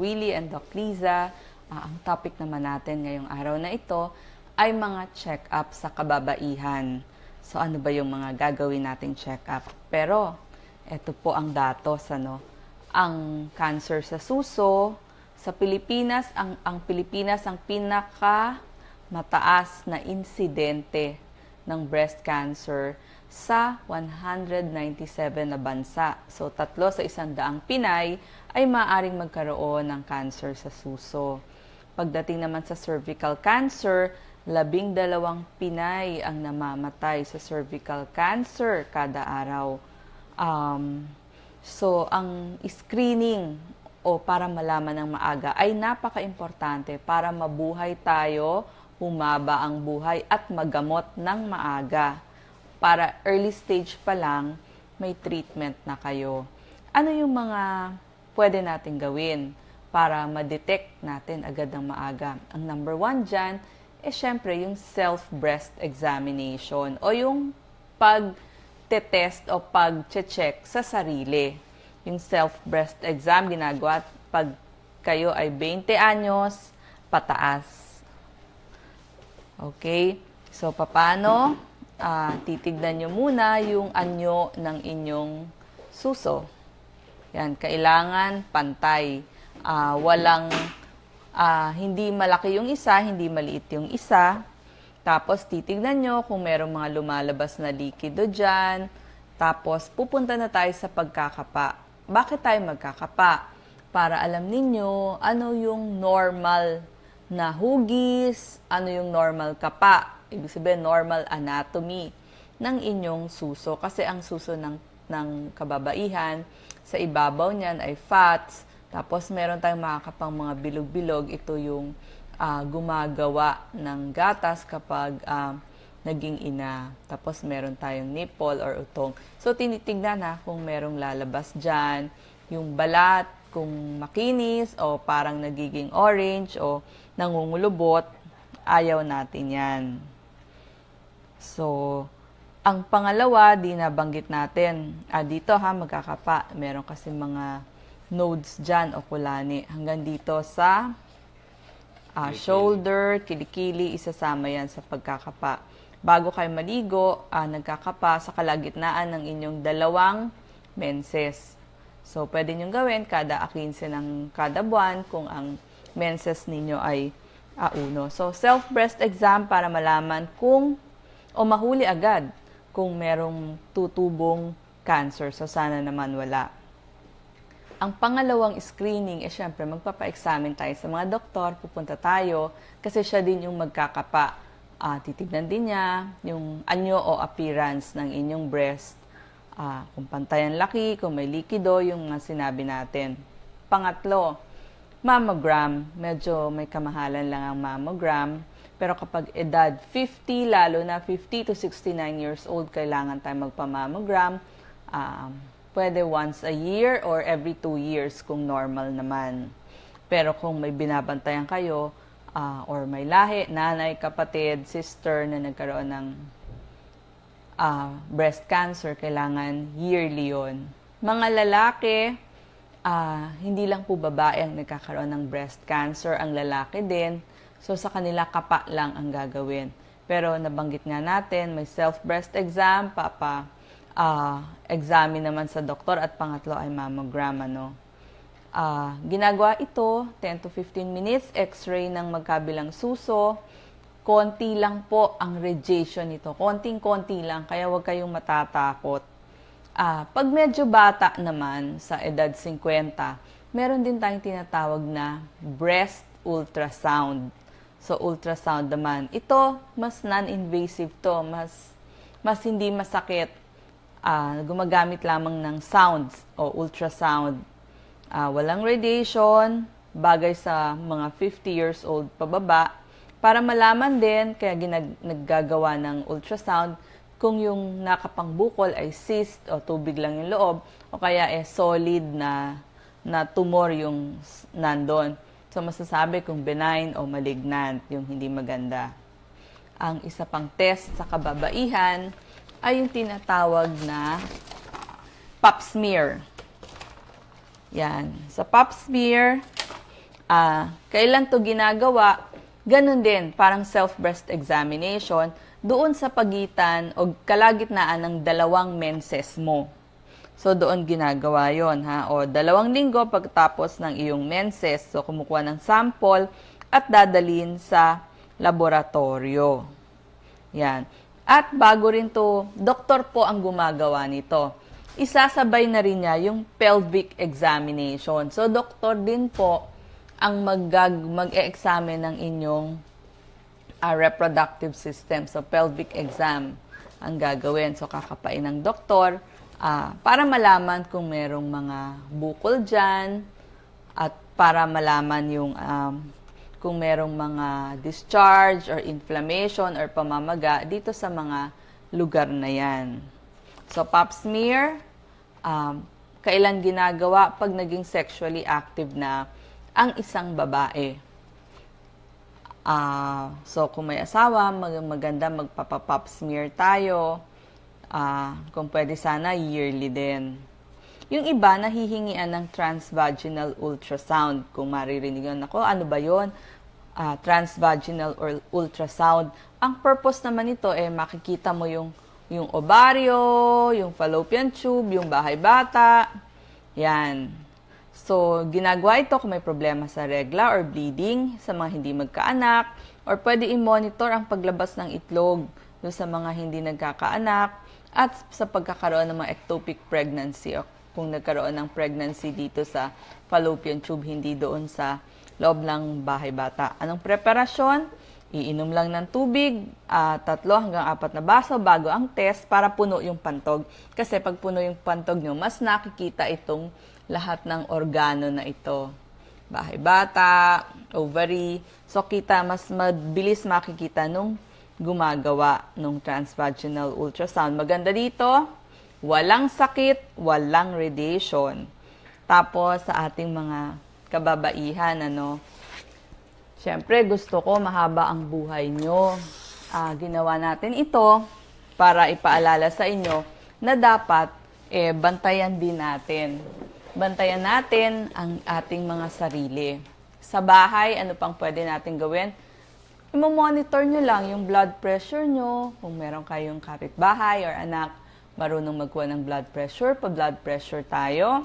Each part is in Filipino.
Willie and Doc Liza. Ah, ang topic naman natin ngayong araw na ito ay mga check-up sa kababaihan. So ano ba yung mga gagawin nating check-up? Pero ito po ang datos ano. Ang cancer sa suso sa Pilipinas, ang ang Pilipinas ang pinaka mataas na insidente ng breast cancer sa 197 na bansa. So, tatlo sa isang daang Pinay ay maaring magkaroon ng cancer sa suso. Pagdating naman sa cervical cancer, labing dalawang Pinay ang namamatay sa cervical cancer kada araw. Um, so, ang screening o para malaman ng maaga ay napaka-importante para mabuhay tayo, humaba ang buhay at magamot ng maaga. Para early stage pa lang, may treatment na kayo. Ano yung mga pwede natin gawin para ma-detect natin agad ng maaga? Ang number one dyan, eh syempre yung self-breast examination o yung pag-test o pag-check sa sarili. Yung self-breast exam ginagawa pag kayo ay 20 anyos pataas. Okay? So, paano? Ah, titignan nyo muna yung anyo ng inyong suso. Yan, kailangan pantay. Ah, walang, ah, hindi malaki yung isa, hindi maliit yung isa. Tapos, titignan nyo kung merong mga lumalabas na likido dyan. Tapos, pupunta na tayo sa pagkakapa. Bakit tayo magkakapa? Para alam ninyo ano yung normal na hugis, ano yung normal kapa. Ibig sabihin, normal anatomy ng inyong suso. Kasi ang suso ng, ng kababaihan, sa ibabaw niyan ay fats. Tapos meron tayong makakapang mga bilog-bilog. Ito yung ah, gumagawa ng gatas kapag ah, naging ina. Tapos meron tayong nipple or utong. So tinitignan na kung merong lalabas dyan. Yung balat, kung makinis o parang nagiging orange o nangungulubot, ayaw natin yan. So, ang pangalawa, di nabanggit natin. Ah, dito ha, magkakapa. Meron kasi mga nodes dyan o kulani. Hanggang dito sa ah, shoulder, kilikili, isasama yan sa pagkakapa. Bago kayo maligo, ah, nagkakapa sa kalagitnaan ng inyong dalawang menses. So, pwede nyo gawin kada 15 ng kada buwan kung ang menses ninyo ay ah, uno. So, self-breast exam para malaman kung o mahuli agad kung merong tutubong cancer. So, sana naman wala. Ang pangalawang screening, eh syempre, magpapa-examine tayo sa mga doktor, pupunta tayo, kasi siya din yung magkakapa. Ah, titignan din niya yung anyo o appearance ng inyong breast. Ah, kung pantayan laki, kung may likido, yung mga sinabi natin. Pangatlo, mammogram. Medyo may kamahalan lang ang mammogram. Pero kapag edad 50, lalo na 50 to 69 years old, kailangan tayo magpamammogram. Um, pwede once a year or every two years kung normal naman. Pero kung may binabantayan kayo, ah, or may lahi, nanay, kapatid, sister na nagkaroon ng ah, breast cancer, kailangan yearly yon. Mga lalaki, ah, hindi lang po babae ang nagkakaroon ng breast cancer, ang lalaki din. So sa kanila kapa lang ang gagawin. Pero nabanggit nga natin, may self-breast exam, papa ah, examine naman sa doktor at pangatlo ay mammogram ano. Ah, ginagawa ito 10 to 15 minutes x-ray ng magkabilang suso. Konti lang po ang radiation nito. Konting-konti lang kaya huwag kayong matatakot. Ah, pag medyo bata naman sa edad 50, meron din tayong tinatawag na breast ultrasound. So ultrasound naman. Ito mas non-invasive to, mas mas hindi masakit. Ah, gumagamit lamang ng sounds o ultrasound. Ah, walang radiation, bagay sa mga 50 years old pababa. Para malaman din, kaya ginag- naggagawa ng ultrasound, kung yung nakapangbukol ay cyst o tubig lang yung loob, o kaya eh solid na, na tumor yung nandun. So masasabi kung benign o malignant, yung hindi maganda. Ang isa pang test sa kababaihan ay yung tinatawag na pap smear. Yan. Sa pap smear, Ah, kailan to ginagawa? Ganun din, parang self-breast examination doon sa pagitan o kalagitnaan ng dalawang menses mo. So, doon ginagawa yon ha? O, dalawang linggo pagtapos ng iyong menses. So, kumukuha ng sample at dadalhin sa laboratorio. Yan. At bago rin to, doktor po ang gumagawa nito. Isasabay na rin niya yung pelvic examination. So, doktor din po ang mag mag-e-examine ng inyong ah, reproductive system. So, pelvic exam ang gagawin. So, kakapain ng doktor ah, para malaman kung merong mga bukol dyan at para malaman yung um, kung merong mga discharge or inflammation or pamamaga dito sa mga lugar na yan. So, pap smear, um, kailan ginagawa pag naging sexually active na ang isang babae. Ah, so kung may asawa, mag- maganda magpapa-pap smear tayo. Ah, kung pwede sana yearly din. Yung iba nahihingian ng transvaginal ultrasound. Kung maririnig yun ako, ano ba yon? Ah, transvaginal or ultrasound. Ang purpose naman nito eh makikita mo yung yung ovaryo, yung fallopian tube, yung bahay bata. Yan. So, ginagawa ito kung may problema sa regla or bleeding sa mga hindi magkaanak or pwede i-monitor ang paglabas ng itlog dun sa mga hindi nagkakaanak at sa pagkakaroon ng mga ectopic pregnancy o kung nagkaroon ng pregnancy dito sa fallopian tube, hindi doon sa loob ng bahay bata. Anong preparasyon? Iinom lang ng tubig, ah, tatlo hanggang apat na baso bago ang test para puno yung pantog. Kasi pag puno yung pantog nyo, mas nakikita itong lahat ng organo na ito. Bahay bata, ovary. So kita, mas mabilis makikita nung gumagawa ng transvaginal ultrasound. Maganda dito, walang sakit, walang radiation. Tapos sa ating mga kababaihan, ano, Siyempre, gusto ko mahaba ang buhay nyo. Ah, ginawa natin ito para ipaalala sa inyo na dapat eh, bantayan din natin. Bantayan natin ang ating mga sarili. Sa bahay, ano pang pwede natin gawin? Imo-monitor nyo lang yung blood pressure nyo. Kung meron kayong kapitbahay or anak, marunong magkuha ng blood pressure, pa blood pressure tayo.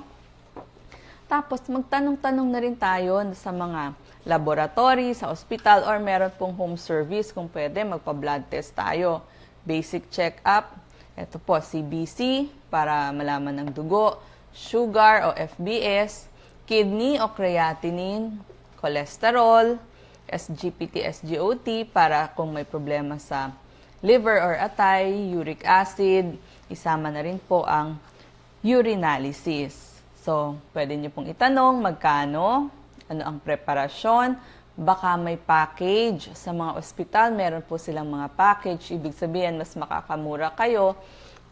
Tapos magtanong-tanong na rin tayo sa mga laboratory, sa ospital, or meron pong home service kung pwede magpa-blood test tayo. Basic check-up, ito po, CBC para malaman ng dugo, sugar o FBS, kidney o creatinine, cholesterol, SGPT, SGOT para kung may problema sa liver or atay, uric acid, isama na rin po ang urinalysis. So, pwede nyo pong itanong magkano, ano ang preparasyon, baka may package sa mga ospital, meron po silang mga package, ibig sabihin mas makakamura kayo.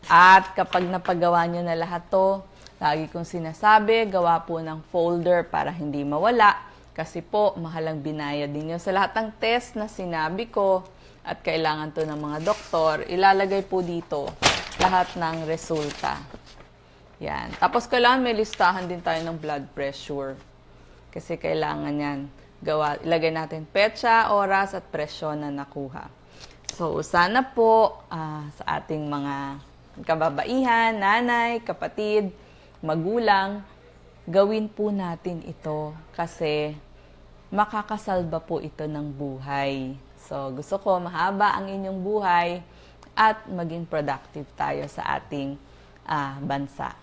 At kapag napagawa nyo na lahat to, lagi kong sinasabi, gawa po ng folder para hindi mawala. Kasi po, mahalang binayad ninyo sa lahat ng test na sinabi ko at kailangan to ng mga doktor, ilalagay po dito lahat ng resulta. Yan. Tapos kailangan may listahan din tayo ng blood pressure. Kasi kailangan yan. Gawa, ilagay natin petsa, oras, at presyon na nakuha. So, sana po ah, sa ating mga kababaihan, nanay, kapatid, magulang, gawin po natin ito kasi makakasalba po ito ng buhay. So, gusto ko mahaba ang inyong buhay at maging productive tayo sa ating ah, bansa.